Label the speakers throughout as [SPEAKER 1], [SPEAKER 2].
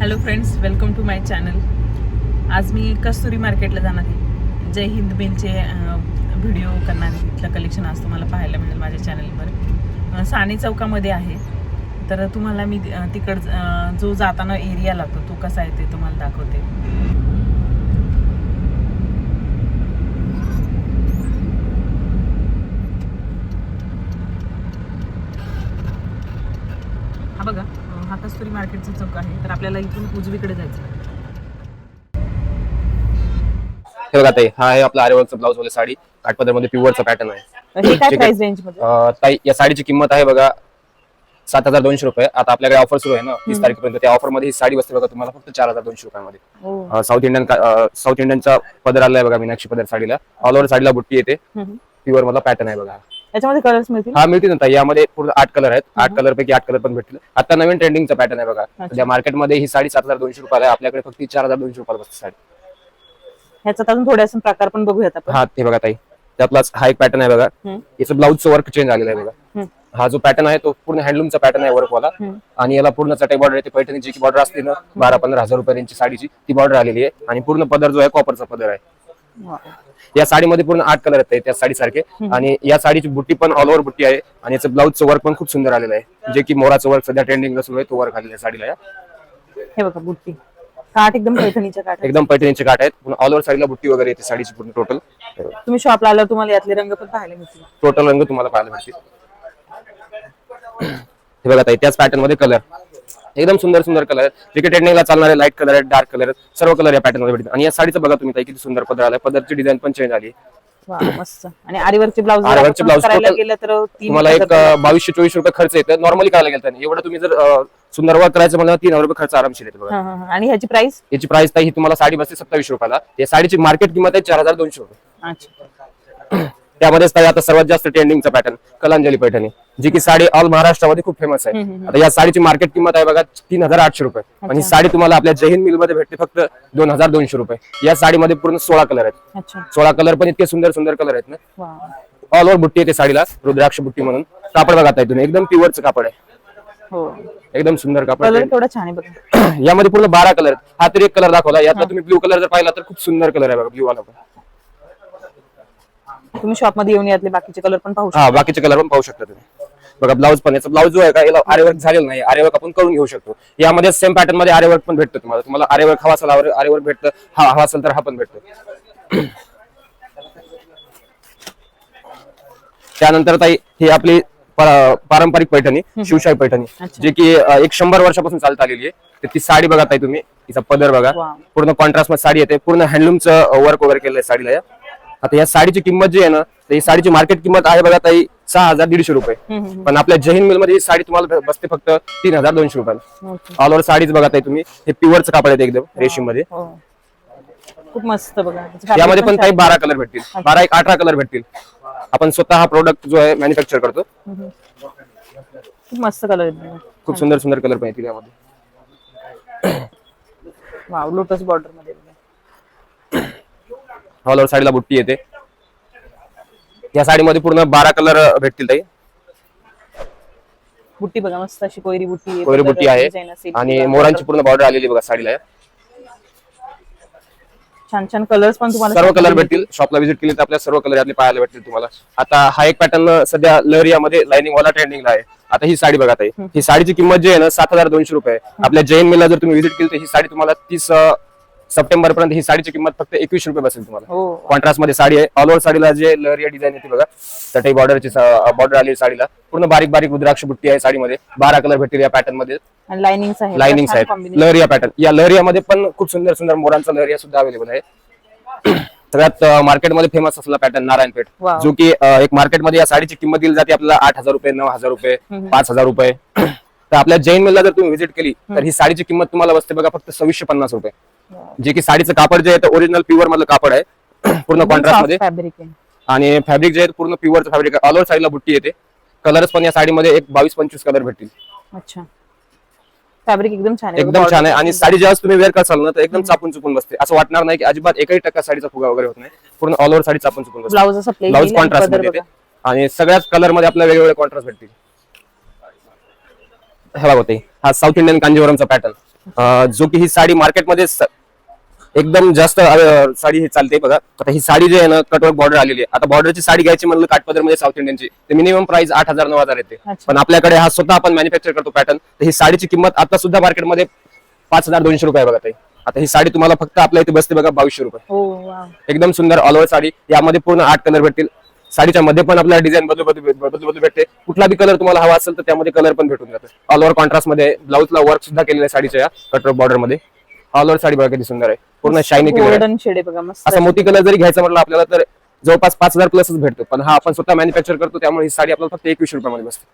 [SPEAKER 1] Hello friends welcome to my channel आज मी कस्तुरी मार्केटला जाणार आहे. जय हिंद मिलचे व्हिडिओ करणार आहे. तिथलं कलेक्शन आज तुम्हाला पाहायला मिळेल माझ्या चॅनलवर साने चौकामध्ये आहे. तर तुम्हाला मी तिकड जो जाताना एरिया लागतो तो कसा आहे ते तुम्हाला दाखवते हा बघा अं, हा कस्तुरी मार्केटचा चौक आहे तर आपल्याला इथून उजवीकडे जायचं आहे.
[SPEAKER 2] हे बघा ताई हा आहे आपला आरेवर्कचा ब्लाऊज वाले साडी काठपदरमध्ये प्युअरचा पॅटर्न आहे
[SPEAKER 1] हे काय
[SPEAKER 2] ठीक आहे.
[SPEAKER 1] प्राइस रेंजमध्ये
[SPEAKER 2] अं, ताई या साडीची किंमत आहे बघा सात हजार दोनशे रुपये आता आपल्याकडे ऑफर सुरू आहे ना तीस. तारखेपर्यंत त्या ऑफरमध्ये ही साडी बसते बघा तुम्हाला फक्त चार हजार दोनशे रुपयामध्ये
[SPEAKER 1] हो.
[SPEAKER 2] अं, साऊथ इंडियन का- अं, साऊथ इंडियनचा पदर आलाय बघा मीनाक्षी पदर साडीला ऑल ओव्हर साडीला बुट्टी येते
[SPEAKER 1] हम्म.
[SPEAKER 2] प्युअर मधला पॅटर्न आहे बघा
[SPEAKER 1] याच्यामध्ये कलर्स मिळतील?
[SPEAKER 2] हा मिळतील ना ताई. यामध्ये पूर्ण आठ कलर आहेत. आठ. कलर पैकी आठ कलर पण भेटतील. आता नवीन ट्रेंडिंगचा पॅटर्न आहे बघा. सध्या मार्केटमध्ये ही साडी सात हजार दोनशे रुपयाला आहे. आपल्याकडे फक्त चार हजार दोनशे रुपयाला बसते साडी.
[SPEAKER 1] ह्याच्यात अजून थोडे प्रकार पण बघूयात आपण.
[SPEAKER 2] हा ते बघा ताई. त्यातलाच हा एक पॅटर्न आहे बघा. याचं ब्लाऊजचं वर्क चेंज आलेलं आहे बघा. हा जो पॅटर्न आहे तो पूर्ण हँडलूमचा पॅटर्न आहे वर्कवाला. आणि याला पूर्ण चटाई बॉर्डर येते पैठणीची बॉर्डर असते ना बारा पंधरा हजार रुपयांची साडीची ती बॉर्डर आलेली आहे. आणि पूर्ण पदर जो आहे कॉपरचा पदर आहे. या साडीमध्ये पूर्ण आठ कलर आहेत त्या साडीसारखे. आणि या साडीची बुट्टी पण ऑल ओव्हर बुट्टी आहे. आणि याचं ब्लाऊजचं वर्क पण खूप सुंदर आलेलं आहे. जे की मोराचं वर्क सध्या ट्रेंडिंगला सुरू आहे तो वर्क आलेला आहे साडीला या.
[SPEAKER 1] हे बघा बुट्टी. काठ एकदम पैठणीच्या काठ आहे.
[SPEAKER 2] एकदम पैठणीचे काठ आहेत. ऑल ओव्हर साडीला बुट्टी वगैरे येते साडीची पूर्ण टोटल
[SPEAKER 1] तुम्ही शॉपला आल्यावर तुम्हाला यातले रंग पण पाहायला मिळतील.
[SPEAKER 2] टोटल रंग तुम्हाला पाहायला मिळतील. हे बघा त्याच पॅटर्नमध्ये कलर एकदम सुंदर सुंदर कलर आहेत. जे की ट्रेंडिंगला चालणारे लाइट कलर आहेत डार्क कलर आहेत. सर्व कलर या पॅटर्नमध्ये भेटतील. आणि या साडीचं बघा तुम्ही ताई किती सुंदर पदर आलाय. पदरची डिझाईन पण चेंज आली.
[SPEAKER 1] मस्त. आणि आरीवरचे करायला गेलं तर तीन
[SPEAKER 2] तुम्हाला एक बावीसशे चोवीस रुपये खर्च येतं नॉर्मली करायला गेलं त्याने एवढं तुम्ही जर सुंदर वर्क करायचं म्हणलं तीन हजार रुपये खर्च आरामशीर येते बघा.
[SPEAKER 1] आणि ह्याची प्राइस
[SPEAKER 2] याची प्राइस ताई ही तुम्हाला साडी बसते सत्तावीस रुपयाला. या साडीची मार्केट किंमत आहे चार हजार दोनशे रुपये.
[SPEAKER 1] अच्छा.
[SPEAKER 2] त्यामध्येच ताई आता सर्वात जास्त ट्रेंडिंगचा पॅटर्न कलांजली पैठणी जी की साडी ऑल महाराष्ट्रामध्ये खूप फेमस आहे. आता या साडीची मार्केट किंमत आहे बघा तीन हजार आठशे रुपये. आणि ही. साडी तुम्हाला आपल्या जैन मिलमध्ये भेटते फक्त दोन हजार दोनशे रुपये. या साडीमध्ये पूर्ण सोळा कलर आहेत. सोळा कलर पण इतके सुंदर सुंदर कलर आहेत ना. ऑल ओव्हर बुट्टी येते साडीला रुद्राक्ष बुट्टी म्हणून. कापड बघा तुम्ही एकदम प्युअरचं कापड आहे.
[SPEAKER 1] हो.
[SPEAKER 2] एकदम सुंदर कापड यामध्ये पूर्ण बारा कलर आहेत. हा तरी एक कलर दाखवला. यातला तुम्ही ब्लू कलर जर पाहिला तर खूप सुंदर कलर आहे बघा ब्लू वाला पण.
[SPEAKER 1] तुम्ही शॉपमध्ये येऊन यातले बाकीचे कलर पण पाहू शकता.
[SPEAKER 2] हा बाकीचे कलर पण पाहू शकता तुम्ही. बघा ब्लाऊज पण याचा ब्लाऊज जो आहे का याला आरेवर्क झालेलं नाही. आरेवर्क आपण करून घेऊ शकतो. यामध्ये सेम पॅटर्नमध्ये आरेवर्क पण भेटतं तुम्हाला. तुम्हाला आरेवर्क हवा असेल आरेवर्क भेटतं. हा हवा असेल तर हा पण भेटतो. त्यानंतर ताई ही आपली पा- पारंपरिक पैठणी शिवशाही पैठणी
[SPEAKER 1] अच्छा.
[SPEAKER 2] जे की अं, एक शंभर वर्षापासून चालत आलेली आहे. तर ती साडी बघा ताई तुम्ही तिचा पदर बघा. पूर्ण कॉन्ट्रास्टमध्ये साडी येते. पूर्ण हँडलूमचं वर्क वगैरे केलंय साडीला या. आता या साडीची किंमत जी आहे ना तर ही साडीची मार्केट किंमत आहे बघा ताई सहा हजार दीडशे रुपये. पण आपल्या जैन मिलमध्ये ही साडी तुम्हाला बसते फक्त तीन हजार दोनशे रुपयाला. ऑल ओव्हर साडीच बघा ताई तुम्ही. हे प्युअरचं कापड येते एकदम रेशीममध्ये
[SPEAKER 1] हो. खूप मस्त बघा.
[SPEAKER 2] यामध्ये पण
[SPEAKER 1] आहे.
[SPEAKER 2] बारा कलर भेटतील. बारा एक अठरा कलर भेटतील. आपण स्वतः हा प्रोडक्ट जो आहे मॅन्युफॅक्चर करतो.
[SPEAKER 1] खूप मस्त कलर
[SPEAKER 2] खूप सुंदर सुंदर कलर पण येतील यामध्ये.
[SPEAKER 1] वाव लोटस बॉर्डरमध्ये.
[SPEAKER 2] ऑल ओव्हर साडीला बुट्टी येते. या साडीमध्ये पूर्ण बारा कलर भेटतील ताई.
[SPEAKER 1] बुट्टी बघा मस्त अशी कोयरी बुट्टी
[SPEAKER 2] कोयरी बुट्टी आहे. आणि मोरांची पूर्ण बॉर्डर आलेली बघा साडीला.
[SPEAKER 1] छान छान कलर्स पण तुम्हाला
[SPEAKER 2] सर्व कलर भेटतील. शॉपला व्हिजिट केली तर आपल्या सर्व कलर यातले पाहायला भेटतील तुम्हाला. आता हा एक पॅटर्न सध्या लहरियामध्ये लाइनिंग वाला ट्रेंडिंगला आहे. आता ही साडी बघा ताई. ही साडीची किंमत जी आहे ना सात हजार दोनशे रुपये. आपल्या जैन मिलला जर तुम्ही व्हिजिट केली तर ही साडी तुम्हाला तीस सप्टेंबर पर्यंत ही साडीची किंमत फक्त एकवीस रुपये बसेल तुम्हाला.
[SPEAKER 1] हो.
[SPEAKER 2] कॉन्ट्रास्टमध्ये साडी आहे. ऑल ओव्हर साडीला जे लहरिया डिझाईन येते बघा. चटई बॉर्डरची बॉर्डर आली साडीला. पूर्ण बारीक बारीक रुद्राक्ष बुट्टी आहे साडीमध्ये. बारा कलर भेटतील या पॅटर्नमध्ये.
[SPEAKER 1] आणि लाइनिंग्स आहे
[SPEAKER 2] लाइनिंग आहेत. लहरिया पॅटर्न या लहरियामध्ये पण खूप सुंदर सुंदर मोरांचा लहरिया सुद्धा अवेलेबल आहे. सगळ्यात मार्केटमध्ये फेमस असलेला पॅटर्न नारायणपेठ.
[SPEAKER 1] Wow.
[SPEAKER 2] जो की एक मार्केटमध्ये या साडीची किंमत दिली जाते आपल्याला आठ हजार रुपये नऊ हजार रुपये पाच हजार रुपये. तर आपल्या जैन मिलला जर तुम्ही व्हिजिट केली तर ही साडीची किंमत तुम्हाला बसते बघा फक्त सव्वीसशे पन्नास रुपये. जे की साडीचं कापड जे आहे ते ओरिजिनल प्युअर मधलं कापड आहे पूर्ण
[SPEAKER 1] कॉन्ट्रास्टमध्ये.
[SPEAKER 2] आणि फॅब्रिक जे आहे पूर्ण प्युअरचं फॅब्रिक आहे. ऑल ओव्हर साडीला बुट्टी येते. कलर्स पण या साडीमध्ये एक बावीस पंचवीस कलर भेटतील.
[SPEAKER 1] अच्छा. फॅब्रिक एकदम छान आहे.
[SPEAKER 2] एकदम छान आहे. आणि साडी जेव्हा तुम्ही वेअर करसाल ना तर एकदम चापून चुकून बसते. असं वाटणार नाही की अजिबात एकही टक्का साडीचा फुगा वगैरे होत नाही. पूर्ण ऑल ओव्हर साडी चापून चुकून
[SPEAKER 1] ब्लाऊज
[SPEAKER 2] ब्लाऊज कॉन्ट्रास्टमध्ये आणि सगळ्याच कलरमध्ये आपल्याला वेगवेगळे कॉन्ट्रास्ट भेटतील. हे बघा ताई, हा साऊथ इंडियन कांजीवरमचा पॅटर्न जो की ही साडी मार्केटमध्ये एकदम जास्त साडी ही चालते बघा. आता ही साडी जी आहे ना कटवर्क बॉर्डर आलेली आहे. आता बॉर्डरची साडी घ्यायची म्हणलं काठपदरमध्ये साऊथ इंडियनची तर मिनिमम प्राइस आठ हजार नऊ हजार येते. पण आपल्याकडे हा स्वतः आपण मॅन्युफॅक्चर करतो पॅटर्न तर ही साडीची किंमत आता सुद्धा मार्केटमध्ये पाच हजार दोनशे रुपये आहे बघा ताई. आता ही साडी तुम्हाला फक्त आपल्या इथे बसते बघा बावीसशे रुपये.
[SPEAKER 1] हो
[SPEAKER 2] एकदम सुंदर ऑल ओव्हर साडी. यामध्ये पूर्ण आठ कलर भेटतील. साडीच्या मध्ये पण आपल्याला डिझाईन बदलू बदलू बदलू बदलू भेटते. कुठला बी कलर तुम्हाला हवा असेल तर त्यामध्ये कलर पण भेटून जातो. ऑल ओव्हर कॉन्ट्रास्टमध्ये ब्लाऊजला वर्क सुद्धा केलेलं आहे साडीच्या या कटर बॉर्डरमध्ये. ऑल ओव्हर साडी बघा किती सुंदर आहे. पूर्ण शायनी
[SPEAKER 1] मस्त
[SPEAKER 2] असा मोती कलर जरी घ्यायचा म्हटलं आपल्याला तर जवळपास पाच हजार प्लसच भेटतो. पण हा आपण स्वतः मॅन्युफॅक्चर करतो त्यामुळे ही साडी आपल्याला फक्त एकवीस रुपयामध्ये बसते.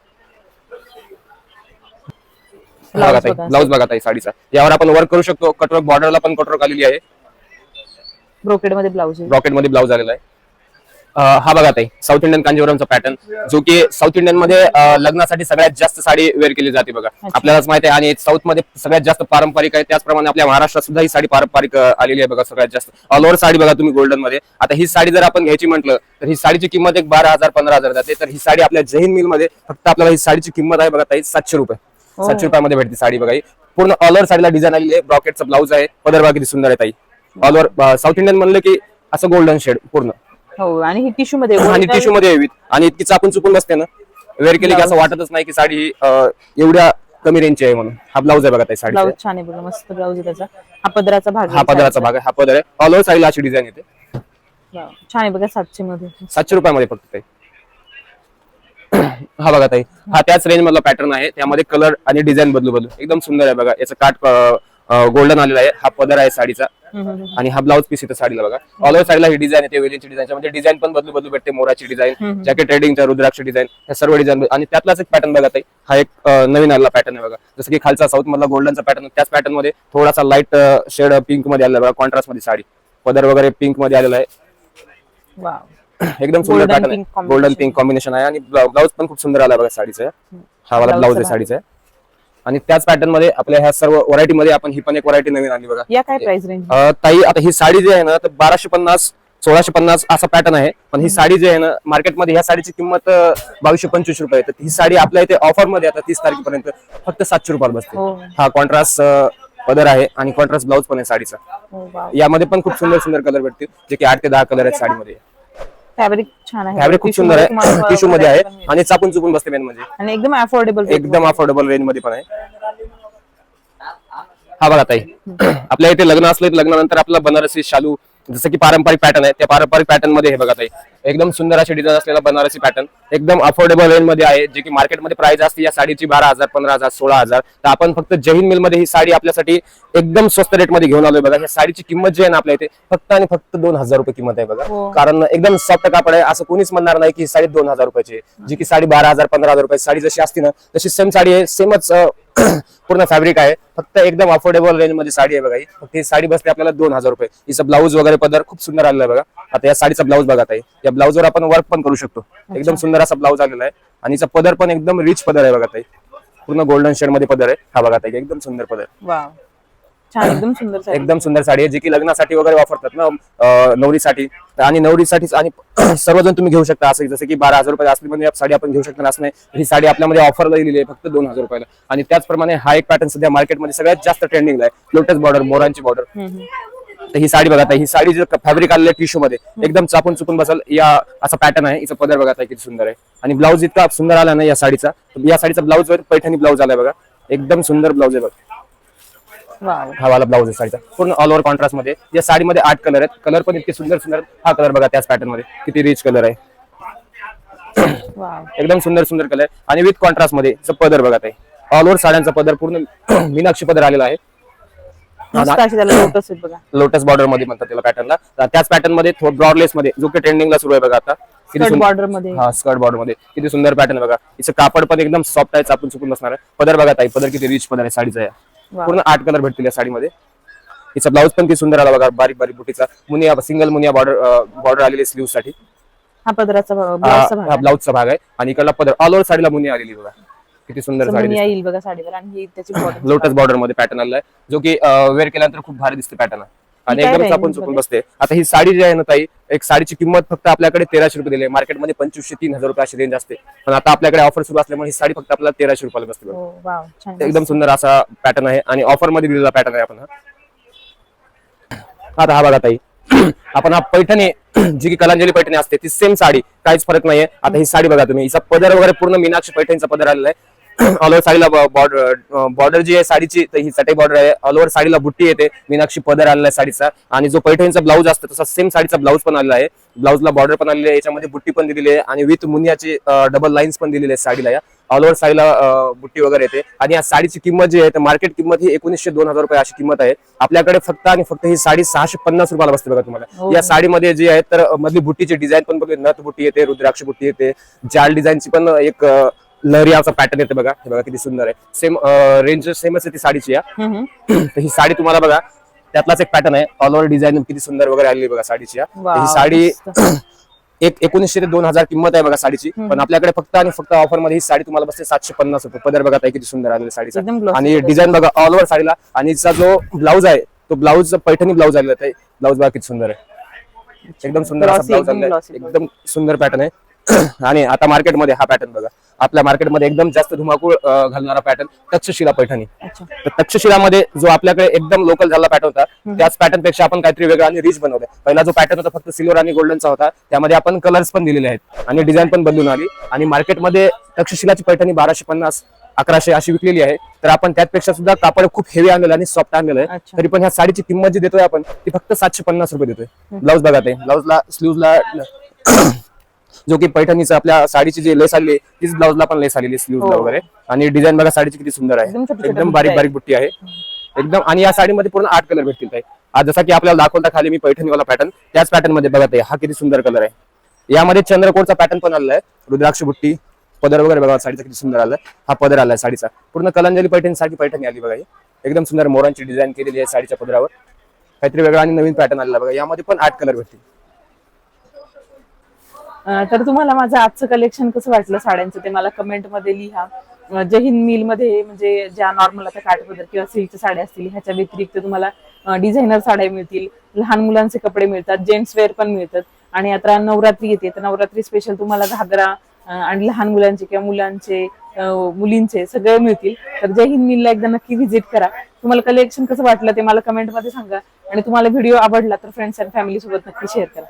[SPEAKER 2] ब्लाऊज बघा ताई साडीचा. यावर आपण वर्क करू शकतो. कटवर्क बॉर्डरला पण कटवर्क आलेली आहे.
[SPEAKER 1] ब्रोकेडमध्ये ब्लाऊज आहे.
[SPEAKER 2] रॉकेटमध्ये ब्लाऊज आलेला आहे. हा बघा ताई साऊथ इंडियन कांजीवरमचा पॅटर्न जो की साऊथ इंडियनमध्ये लग्नासाठी सगळ्यात जास्त साडी वेअर केली जाते बघा. आपल्यालाच माहिती आहे आणि साऊथमध्ये सगळ्यात जास्त पारंपरिक आहे त्याचप्रमाणे आपल्या महाराष्ट्रात सुद्धा ही साडी पारंपरिक आलेली आहे बघा सगळ्यात जास्त. ऑल ओव्हर साडी बघा तुम्ही गोल्डनमध्ये. आता ही साडी जर आपण घ्यायची म्हटलं तर ही साडीची किंमत एक बारा हजार पंधरा हजार जाते. तर ही साडी आपल्या जैन मिलमध्ये फक्त आपल्याला ही साडीची किंमत आहे बघा ताई सातशे रुपये.
[SPEAKER 1] हो.
[SPEAKER 2] सातशे रुपयामध्ये भेटते साडी बघा ही. पूर्ण ऑल ओव्हर साडीला डिझाईन आलेली आहे. ब्रॉकेटचा ब्लाऊज आहे. पदर बघा किती सुंदर आहे ताई. ऑल ओव्हर साऊथ इंडियन म्हणलं की असं गोल्डन शेड पूर्ण.
[SPEAKER 1] हो आणि ही टिश्यू मध्ये
[SPEAKER 2] आणि टिश्यू मध्ये यावी आणि इतकी चापून चुकून बसते ना. वेअर केली की असं वाटतच नाही की साडी ही, अं, एवढ्या कमी रेंजची आहे म्हणून. हा ब्लाऊज आहे बघा ताई साडी
[SPEAKER 1] ब्लाऊज छान आहे बघा मस्त ब्लाऊज आहे त्याचा. हा पदराचा भाग
[SPEAKER 2] हा
[SPEAKER 1] आहे
[SPEAKER 2] पदराचा. भाग आहे. हा पदर आहे. ऑल ओव्हर साडीला अशी डिझाईन येते.
[SPEAKER 1] छान आहे बघा सातशे मध्ये.
[SPEAKER 2] सातशे रुपयामध्ये फक्त ताई. हा बघा ताई. हा त्याच रेंज मधला पॅटर्न आहे. त्यामध्ये कलर आणि डिझाईन बदलू बदलू एकदम सुंदर आहे बघा. याचं काठ गोल्डन आलेला आहे. हा पदर आहे साडीचा. आणि हा ब्लाऊज पीस येतो साडीला बघा. ऑल ओव्हर साडीला ही डिझाईन येते वेलीची डिझाईन म्हणजे डिझाईन पण बदलू बदलू भेटते मोराची डिझाईन जॅकेट रेडिंगच्या रुद्राक्ष डिझाईन ह्या सर्व डिझाईन आणि त्यातलाच एक पॅटर्न बघा हा एक नवीन आलेला पॅटर्न आहे बघा. जसं की खालचा साऊथ मधला गोल्डनचा पॅटर्न त्याच पॅटर्नमध्ये थोडासा लाइट शेड पिंकमध्ये आलेला बघा कॉन्ट्रास्टमध्ये साडी. पदर वगैरे पिंकमध्ये आलेला आहे. एकदम सुंदर पॅटर्न. गोल्डन पिंक कॉम्बिनेशन आहे. आणि ब्लाऊज पण खूप सुंदर आला बघा साडीचा. हा वाला
[SPEAKER 1] Blouse
[SPEAKER 2] ब्लाऊज आहे. साडीचा. आणि त्याच पॅटर्नमध्ये आपल्या ह्या सर्व व्हरायटी मध्ये आपण ही पण एक व्हरायटी नवीन आली बघा.
[SPEAKER 1] या काय प्राइस रेंज
[SPEAKER 2] अं, ताई आता ही साडी जी आहे ना तर बाराशे पन्नास सोळाशे पन्नास असा पॅटर्न आहे. पण ही साडी जी आहे ना मार्केटमध्ये ह्या साडीची किंमत बावीसशे पंचवीस रुपये आहे. तर ही साडी आपल्या इथे ऑफरमध्ये आता तीस तारखेपर्यंत फक्त सातशे रुपयाला बसते.
[SPEAKER 1] हो.
[SPEAKER 2] हा कॉन्ट्रास्ट पदर आहे आणि कॉन्ट्रास्ट ब्लाऊज पण आहे साडीचा.
[SPEAKER 1] हो
[SPEAKER 2] यामध्ये पण खूप सुंदर सुंदर कलर भेटतील जे की आठ ते दहा कलर आहेत साडीमध्ये.
[SPEAKER 1] फॅब्रिक छान आहे.
[SPEAKER 2] फॅब्रिक खूप सुंदर आहे. टिश्यू मध्ये आहे. आणि चापून चुकून बसते मेन म्हणजे
[SPEAKER 1] आणि एकदम अफोर्डेबल
[SPEAKER 2] एकदम अफोर्डेबल रेंजमध्ये पण आहे. हा बघा ताई. आपल्या इथे लग्न असले तर लग्नानंतर आपला बनारसी शालू जसं की पारंपरिक पॅटर्न आहे. त्या पारंपरिक पॅटर्नमध्ये हे बघा ताई. एकदम सुंदर अशी डिझाईन असलेला बनारसी पॅटर्न एकदम अफोर्डेबल रेंजमध्ये आहे जे की मार्केटमध्ये प्राइस असते या साडीची बारा हजार पंधरा हजार सोळा हजार. तर आपण फक्त जैन मिलमध्ये ही साडी आपल्यासाठी एकदम स्वस्त रेटमध्ये घेऊन आलोय बघा. या साडीची किंमत जी आहे ना आपल्या इथे फक्त आणि फक्त दोन हजार रुपये किंमत आहे बघा.
[SPEAKER 1] हो.
[SPEAKER 2] कारण एकदम सॉफ्ट कापड आहे. असं कोणीच म्हणणार नाही की ही साडी दोन हजार रुपयाची आहे. जी की साडी बारा हजार पंधरा हजार रुपये साडी जशी असते ना तशी सेम साडी आहे. सेमच पूर्ण फॅब्रिक आहे. फक्त एकदम अफोर्डेबल रेंजमध्ये साडी आहे बघा ही. फक्त ही साडी बसते आपल्याला दोन हजार रुपये. हिचं ब्लाऊज वगैरे पदर खूप सुंदर आलेला आहे बघा. आता या साडीचा ब्लाऊज बघा ताई. या ब्लाऊजवर आपण वर्क पण करू शकतो. एकदम सुंदर असा ब्लाऊज आलेला आहे. आणि हिचा पदर पण एकदम रिच पदर आहे बघा ताई. पूर्ण गोल्डन शेडमध्ये पदर आहे. हा बघा ताई एकदम सुंदर पदर.
[SPEAKER 1] छान एकदम सुंदर साडी.
[SPEAKER 2] एकदम सुंदर साडी आहे जी की लग्नासाठी वगैरे वापरतात ना नवरीसाठी. आणि नवरीसाठीच आणि सर्वजण तुम्ही घेऊ शकता असं जसं की बारा हजार रुपये असली म्हणजे साडी आपण घेऊ शकता असं नाही. ही साडी आपल्यामध्ये ऑफरला दिलेली आहे फक्त दोन हजार रुपयाला. आणि त्याचप्रमाणे हा एक पॅटर्न सध्या मार्केटमध्ये सगळ्यात जास्त ट्रेंडिंग आहे. लोटस बॉर्डर मोरांची बॉर्डर. तर ही साडी बघा ही साडी जे फॅब्रिक आलेलं आहे टिश्यू मध्ये एकदम चापून चुकून बसल या असा पॅटर्न आहे. हिचा पदर बघा किती सुंदर आहे. आणि ब्लाऊज इतका सुंदर आला ना या साडीचा या साडीचा ब्लाऊज पैठणी ब्लाऊज आलाय बघा. एकदम सुंदर ब्लाऊज आहे बघा. हा वाला ब्लाऊज आहे साडीचा. पूर्ण ऑल ओव्हर कॉन्ट्रास्टमध्ये. या साडीमध्ये आठ कलर आहेत कलर पण इतके सुंदर सुंदर. हा कलर बघा त्याच पॅटर्नमध्ये. किती रिच कलर आहे. एकदम सुंदर सुंदर कलर आणि विथ कॉन्ट्रास्टमध्ये पदर बघा ते ऑल ओव्हर साड्यांचा पदर पूर्ण मीनाक्षी पदर आलेला आहे.
[SPEAKER 1] लोटस आहेत बघा.
[SPEAKER 2] लोटस बॉर्डरमध्ये म्हणतात त्याला पॅटर्नला त्याच पॅटर्नमध्ये ब्रॉडलेस मध्ये जो की ट्रेंडिंगला सुरू आहे बघा आता. किती
[SPEAKER 1] बॉर्डरमध्ये.
[SPEAKER 2] हा स्कर्ट बॉर्डरमध्ये. किती सुंदर पॅटर्न बघा. हिचं कापड पण एकदम सॉफ्ट आहे चापून चुकून बसणार आहे. पदर बघा ताई पदर किती रिच पदर आहे साडीचा. पूर्ण आठ कलर भेटतील या साडीमध्ये. हिचा ब्लाऊज पण किती सुंदर आला बघा बारीक बारीक बुटीचा. मुनिया सिंगल मुनिया बॉर्डर बॉर्डर आलेली स्लीवसाठी
[SPEAKER 1] हा पदराचा
[SPEAKER 2] हा ब्लाऊजचा भाग आहे. आणि इकडला पदर ऑल ओव्हर साडीला मुनिया आलेली बघा. किती सुंदर साडी
[SPEAKER 1] येईल बघा साडीवर आणि
[SPEAKER 2] लोटस बॉर्डरमध्ये पॅटर्न आलेला आहे. जो की वेअर केल्यानंतर खूप भारी दिसते पॅटर्न आणि एकदम आपण? चुकून बसते. आता ही साडी जी आहे ना ताई एक साडीची किंमत फक्त आपल्याकडे तेराशे रुपये दिली आहे. मार्केटमध्ये पंचवीसशे तीन हजार रुपये अशी रेंज असते. पण आता आपल्याकडे ऑफर सुरू असल्यामुळे ही साडी फक्त आपल्याला तेराशे रुपयाला बसते.
[SPEAKER 1] हो
[SPEAKER 2] एकदम सुंदर असा पॅटर्न आहे. आणि ऑफरमध्ये दिलेला पॅटर्न आहे आपण हा. आता हा बघा ताई. आपण हा पैठणी जी की कलांजली पैठणी असते ती सेम साडी. काहीच फरक नाहीये. आता ही साडी बघा तुम्ही. हिचा पदर वगैरे पूर्ण मीनाक्षी पैठणीचा पदर आलेला आहे. ऑल ओव्हर साडीला बॉर्डर बॉर्डर जी आहे साडीची तर ही चटई बॉर्डर आहे. ऑल ओव्हर साडीला बुट्टी येते. मीनाक्षी पदर आलेला आहे साडीचा. आणि जो पैठणीचा ब्लाऊज असतो तसा सेम साडीचा ब्लाऊज पण आलेला आहे. ब्लाऊजला बॉर्डर पण आलेली आहे. याच्यामध्ये बुट्टी पण दिलेली आहे. आणि विथ मुनियाची डबल लाईन्स पण दिलेली आहे साडीला या. ऑल ओव्हर साडीला बुट्टी वगैरे येते. आणि या साडीची किंमत जी आहे तर मार्केट किंमत ही एकोणीसशे दोन हजार रुपये अशी किंमत आहे. आपल्याकडे फक्त आणि फक्त ही साडी सहाशे पन्नास रुपयाला बसते बघा
[SPEAKER 1] हो.
[SPEAKER 2] तुम्हाला या साडीमध्ये जी आहे तर मधली बुट्टीची डिझाईन पण बघा नथ बुट्टी येते रुद्राक्ष बुट्टी येते. जाल डिझाईनची पण एक लहरियाचा पॅटर्न येते बघा. हे बघा किती सुंदर आहे. सेम रेंज सेमच आहे ती साडीची या. तर ही साडी तुम्हाला बघा त्यातलाच एक पॅटर्न आहे. ऑल ओव्हर डिझाईन किती सुंदर वगैरे आलेली बघा साडीची या. ही साडी. एक एकोणीसशे ते दोन हजार किंमत आहे बघा साडीची. पण आपल्याकडे फक्त आणि फक्त ऑफरमध्ये ही साडी तुम्हाला बसते सातशे पन्नास रुपये. पदर बघा किती सुंदर आलेला साडीचा
[SPEAKER 1] glossy
[SPEAKER 2] आणि. डिझाईन बघा ऑल ओव्हर साडीला. आणि जो ब्लाऊज आहे तो ब्लाऊज पैठणी ब्लाऊज आलेला आहे ब्लाऊज बघा किती सुंदर आहे. एकदम सुंदर
[SPEAKER 1] एकदम
[SPEAKER 2] सुंदर पॅटर्न आहे. आणि आता मार्केटमध्ये हा पॅटर्न बघा. आपल्या मार्केटमध्ये एकदम जास्त धुमाकूळ घालणारा पॅटर्न तक्षशिला पैठणी. तर तक्षशिलामध्ये जो आपल्याकडे एकदम लोकल झाला पॅटर्न होता त्याच पॅटर्नपेक्षा आपण काहीतरी वेगळा आणि रिच बनवलं पहिला जो पॅटर्न होता फक्त सिल्वर आणि गोल्डनचा होता. त्यामध्ये आपण कलर्स पण दिलेले आहेत आणि डिझाईन पण बदलून आली. आणि मार्केटमध्ये तक्षशिलाची पैठणी बाराशे पन्नास अकराशे अशी विकलेली आहे. तर आपण त्यापेक्षा सुद्धा कापड खूप हेवी आणलेलं आणि सॉफ्ट आणलेलं आहे. तरी पण ह्या साडीची किंमत जी देतोय आपण ती फक्त सातशे पन्नास रुपये देतोय. ब्लाऊज बघा ते. ब्लाऊजला स्लीव्हला जो की पैठणीचं आपल्या साडीची जी लेस आलेली तीच ब्लाऊजला पण लेस आलेली स्लीव्हला
[SPEAKER 1] हो.
[SPEAKER 2] वगैरे. आणि डिझाईन बघा साडीची किती सुंदर आहे.
[SPEAKER 1] एकदम
[SPEAKER 2] बारीक. बारीक बुट्टी आहे. एकदम आणि या साडीमध्ये पूर्ण आठ कलर भेटतील ताई. आज जसा की आपल्याला दाखवता खाली मी पैठणीवाला पॅटर्न त्याच पॅटर्नमध्ये बघत आहे हा किती सुंदर कलर आहे. यामध्ये चंद्रकोरचा पॅटर्न पण आलेला आहे. रुद्राक्ष बुट्टी पदर वगैरे बघा साडीचा किती सुंदर आलाय हा पदर आलाय साडीचा. पूर्ण कलांजली पैठणी साठी पैठणी आली बघा. एकदम सुंदर मोरांची डिझाईन केलेली आहे साडीच्या पदरावर. काहीतरी वेगळा आणि नवीन पॅटर्न आलेला बघा. यामध्ये पण आठ कलर भेटतील.
[SPEAKER 1] तर तुम्हाला माझं आजचं कलेक्शन कसं वाटलं साड्यांचं ते मला कमेंटमध्ये लिहा. अं, हिंद मिलमध्ये म्हणजे ज्या नॉर्मल आता काठपदर किंवा सिल्कच्या साड्या असतील ह्याच्या व्यतिरिक्त तुम्हाला डिझायनर साड्या मिळतील लहान मुलांचे कपडे मिळतात जेंट्स वेअर पण मिळतात. आणि आता नवरात्री येते तर नवरात्री स्पेशल तुम्हाला घागरा आणि लहान मुलांचे किंवा मुलांचे मुलींचे सगळे मिळतील. तर जय हिंद मिलला एकदा नक्की व्हिजिट करा. तुम्हाला कलेक्शन कसं वाटलं ते मला कमेंटमध्ये सांगा. आणि तुम्हाला व्हिडिओ आवडला तर फ्रेंड्स अँड फॅमिली सोबत नक्की शेअर करा.